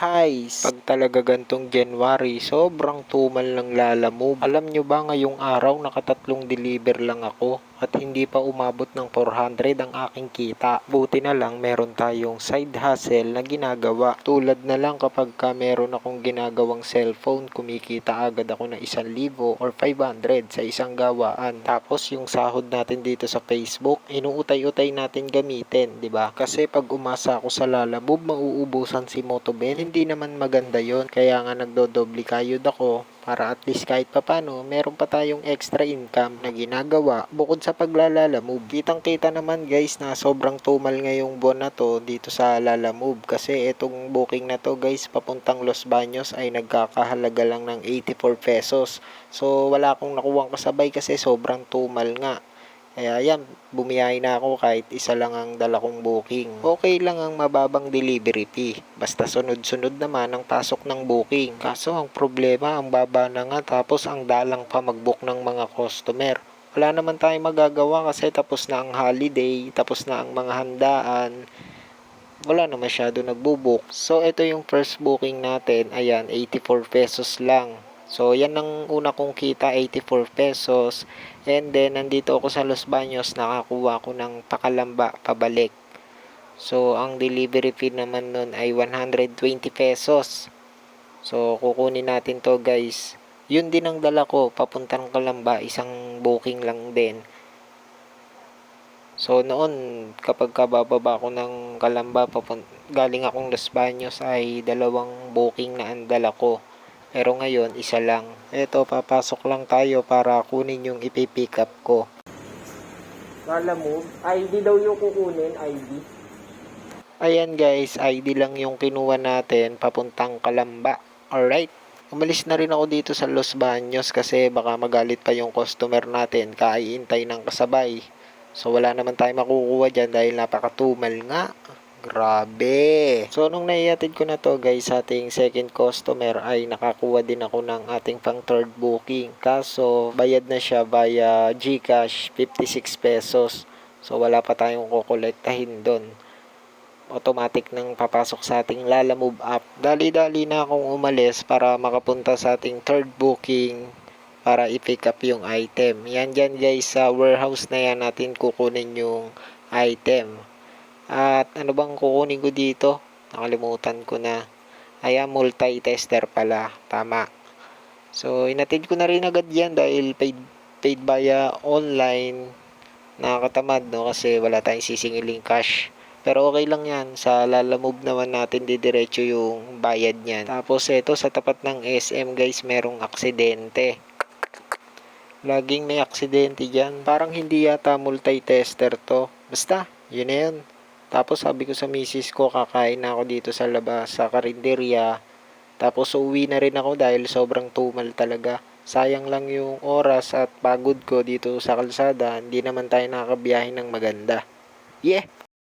Highs. Pag talaga gantong January, sobrang tumal ng lalamove. Alam nyo ba ngayong araw nakatatlong deliver lang ako at hindi pa umabot ng 400 ang aking kita. Buti na lang meron tayong side hustle na ginagawa. Tulad na lang kapag ka meron akong ginagawang cellphone, kumikita agad ako ng 1,000 or 500 sa isang gawaan. Tapos yung sahod natin dito sa Facebook, inuutay-utay natin gamitin, 'di ba? Kasi pag umasa ako sa lalamove, mauubusan si Motobel. Hindi naman maganda 'yon. Kaya nga nagdodoble kayod ako para at least kahit papano, meron pa tayong extra income na ginagawa bukod sa paglalalamove. Kitang kita naman guys na sobrang tumal ngayong buwan na to dito sa Lalamove kasi itong booking na to guys papuntang Los Baños ay nagkakahalaga lang ng 84 pesos. So wala akong nakuwang kasabay kasi sobrang tumal nga. Kaya yan, bumiyahe na ako kahit isa lang ang dala kong booking. Okay lang ang mababang delivery fee. Basta sunod-sunod naman ang pasok ng booking. Kaso ang problema, ang baba na nga tapos ang dalang pa mag-book ng mga customer. Wala naman tayong magagawa kasi tapos na ang holiday, tapos na ang mga handaan. Wala na masyado nagbubook. So ito yung first booking natin. Ayan, 84 pesos lang. So, yan ang una kong kita, 84 pesos. And then, nandito ako sa Los Baños, nakakuha ko ng pakalamba, pabalik. So, ang delivery fee naman nun ay 120 pesos. So, kukunin natin to guys. Yun din ang dala ko, papuntang Kalamba, isang booking lang din. So, noon, kapag kabababa ko ng Kalamba, papun- galing akong Los Baños, ay dalawang booking na ang dala ko. Pero ngayon, isa lang. Ito, papasok lang tayo para kunin yung ipipick up ko. Kala mo, ID daw yung kukunin, ID. Ayan guys, ID lang yung kinuha natin papuntang Kalamba. Alright. Umalis na rin ako dito sa Los Baños kasi baka magalit pa yung customer natin kaiintay ng kasabay. So wala naman tayo makukuha dyan dahil napakatumal nga. Grabe. So, nung naiatid ko na to guys ating second customer ay nakakuha din ako ng ating pang third booking. Kaso, bayad na siya via Gcash 56 pesos. So, wala pa tayong kukolektahin doon. Automatic nang papasok sa ating Lalamove app. Dali-dali na akong umalis para makapunta sa ating third booking para i-pick up yung item. Yan dyan guys, sa warehouse na yan natin kukunin yung item. At ano bang kukunin ko dito? Nakalimutan ko na. Ayan, multi-tester pala. Tama. So, inatid ko na rin agad yan dahil paid, paid via online. Nakakatamad, no? Kasi wala tayong sisingiling cash. Pero okay lang yan. Sa lalamove naman natin didiretso yung bayad niyan. Tapos ito sa tapat ng SM guys, merong aksidente. Laging may aksidente dyan. Parang hindi yata multi-tester to. Basta, yun na yun. Tapos sabi ko sa misis ko, kakain na ako dito sa labas, sa karinderya. Tapos uwi na rin ako dahil sobrang tumal talaga. Sayang lang yung oras at pagod ko dito sa kalsada. Hindi naman tayo nakakabiyahe ng maganda. Yeah!